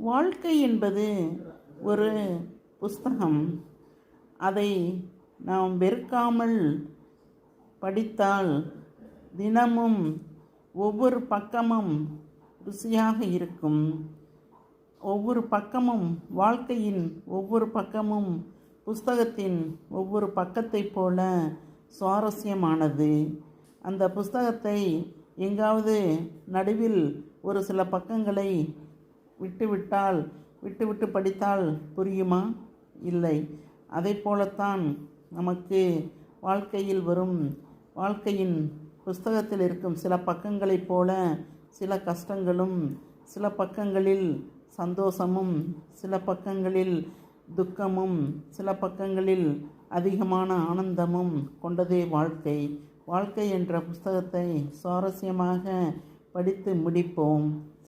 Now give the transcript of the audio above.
வாழ்க்கை என்பது ஒரு புஸ்தகம். அதை நாம் வெறுக்காமல் படித்தால் தினமும் ஒவ்வொரு பக்கமும் ருசியாக இருக்கும். ஒவ்வொரு பக்கமும் வாழ்க்கையின் ஒவ்வொரு பக்கமும் புஸ்தகத்தின் ஒவ்வொரு பக்கத்தைப் போல சுவாரஸ்யமானது. அந்த புஸ்தகத்தை எங்காவது நடுவில் ஒரு சில பக்கங்களை விட்டுவிட்டால் விட்டுவிட்டு படித்தால் புரியுமா? இல்லை. அதை போலத்தான் நமக்கு வாழ்க்கையில் வரும் வாழ்க்கையின் புஸ்தகத்தில் இருக்கும் சில பக்கங்களைப் போல சில கஷ்டங்களும் சில பக்கங்களில் சந்தோஷமும் சில பக்கங்களில் துக்கமும் சில பக்கங்களில் அதிகமான ஆனந்தமும் கொண்டதே வாழ்க்கை. வாழ்க்கை என்ற புஸ்தகத்தை சுவாரஸ்யமாக படித்து முடிப்போம்.